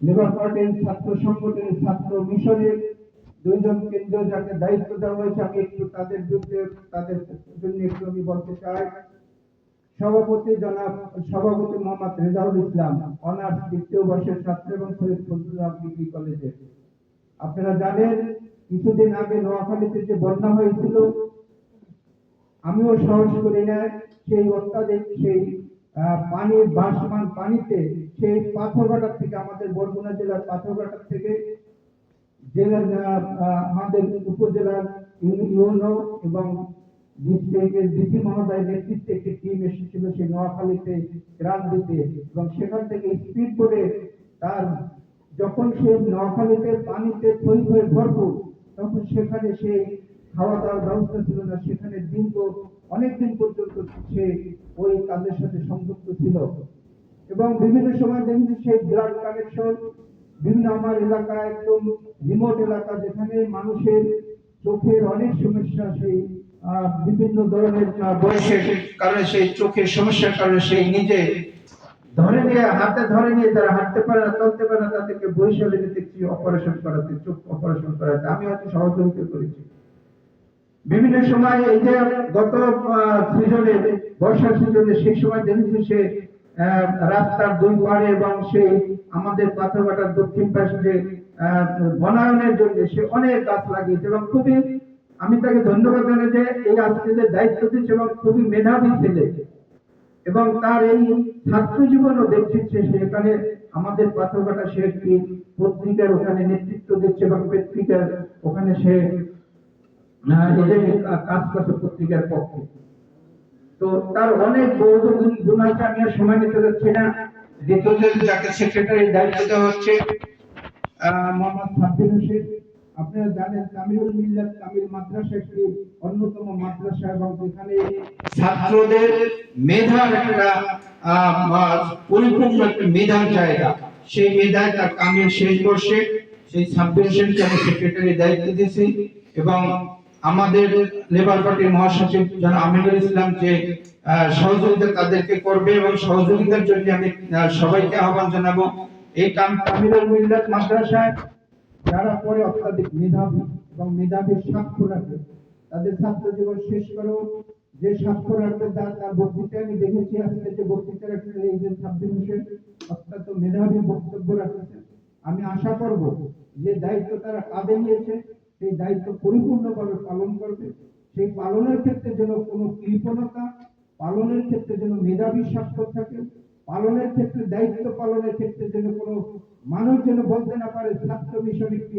Labour পার্টির ছাত্র সংগঠনের ছাত্র মিশনের দুইজন কেন্দ্রীয় যাকে দায়িত্ব দেওয়া হয়েছে, আমি একটু তাদের বিরুদ্ধে, তাদের জন্য একটু আমি বলতে চাই। সভাপতি জনাব, সভাপতি মোহাম্মদ রেজাউল ইসলাম, অনার্স দ্বিতীয় বর্ষের ছাত্র এবং শহীদ ফজলুল্লাহ ডিগ্রি কলেজে। আপনারা জানেন, কিছুদিন আগে নোয়াখালীতে যে বন্যা হয়েছিল, আমিও সাহস করি না, সেই অত্যাধিক, সেই পানির বাসমান পানিতে সেই পাথরঘাটার থেকে আমাদের বরগুনা জেলার পাথরঘাটার থেকে আহ, আমাদের উপজেলার ইউ- ইউনো এবং ডিস্ট্রিক্টের ডিসি মহোদয়ের নেতৃত্বে একটি টিম এসেছিল সেই নোয়াখালীতে গ্রাম দিতে এবং সেখান থেকে স্পিড করে তার যখন সে নোয়াখালীতে পানিতে থই হয়ে ভরপুর তখন সেখানে সে খাওয়া দাওয়ার ব্যবস্থা ছিল না, সেখানে দীর্ঘ অনেকদিন পর্যন্ত সে ওই কাজের সাথে সংযুক্ত ছিল। এবং বিভিন্ন সময় দেখি সেই ব্লাড কানেকশন বিভিন্ন আমার এলাকা একদম রিমোট এলাকা যেখানে মানুষের চোখের অনেক সমস্যা, সেই বিভিন্ন ধরনের বয়সের কারণে সেই চোখের সমস্যার কারণে সেই নিজে ধরে নিয়ে, হাতে ধরে নিয়ে যারা হাঁটতে পারে না, চলতে পারে না, তাদেরকে বরিশালে দেখছি অপারেশন করাতে, চোখ অপারেশন করাতে। আমি হয়তো সহযোগিতা করেছি। বিভিন্ন সময় এই যে গত সিজনে, বর্ষার সিজনে সেই সময় দেখেছি সে রাস্তার দুই পাড়ে এবং সেই আমাদের পাথরঘাটার দক্ষিণ পাশে যে বনায়নের জন্য সে অনেক গাছ লাগিয়েছে এবং খুবই, আমি তাকে ধন্যবাদ জানাই যে এই আজকে দায়িত্ব দিচ্ছে এবং খুবই মেধাবী ছেলে। এবং তার এই ছাত্র জীবনও দেখছি সেখানে আমাদের পাথরঘাটা সে একটি পত্রিকার ওখানে নেতৃত্ব দিচ্ছে এবং পত্রিকার ওখানে সে পত্রিকার পক্ষে। তো তার অনেক বৌদ্ধ আমি আর সময় নিতে যাচ্ছি না। দায়িত্ব দেওয়া হচ্ছে মোহাম্মদ হোসেন, আপনারা জানেন তামিলুল মিল্লাত তামিল মাদ্রাসা একটি অন্যতম মাদ্রাসা এবং এখানে ছাত্রদের মেধার একটা পরিপূর্ণ একটা মেধার জায়গা। সেই মেধায় তার কামিল শেষ বর্ষে সেই সাব্বির হোসেনকে আমি সেক্রেটারি দায়িত্ব দিয়েছি এবং আমাদের লেবার পার্টির মহাসচিব যারা আমিনুল ইসলাম যে সহযোগিতা তাদেরকে করবে এবং সহযোগিতার জন্য আমি সবাইকে আহ্বান জানাব। এই কাম তামিলুল মিল্লাত মাদ্রাসায় যারা পরে অত্যাধিক মেধাবী এবং মেধাবীর স্বাক্ষর রাখে তাদের ছাত্র জীবন শেষ করেও যে স্বাক্ষর রাখবে তার তার বক্তৃতা আমি দেখেছি, আজকে যে বক্তৃতা রাখছেন এই যে সাব্বির হোসেন অত্যন্ত মেধাবী বক্তব্য রাখতেছেন আমি আশা করব যে দায়িত্ব তারা কাঁধে নিয়েছে। সেই দায়িত্ব পরিপূর্ণভাবে পালন করবে। সেই পালনের ক্ষেত্রে যেন কোনো কৃপণতা, পালনের ক্ষেত্রে যেন মেধাবী স্বাক্ষর থাকে, পালনের ক্ষেত্রে দায়িত্ব পালনের ক্ষেত্রে যেন কোনো মানুষ যেন বলতে না পারে, ছাত্র মিশন একটি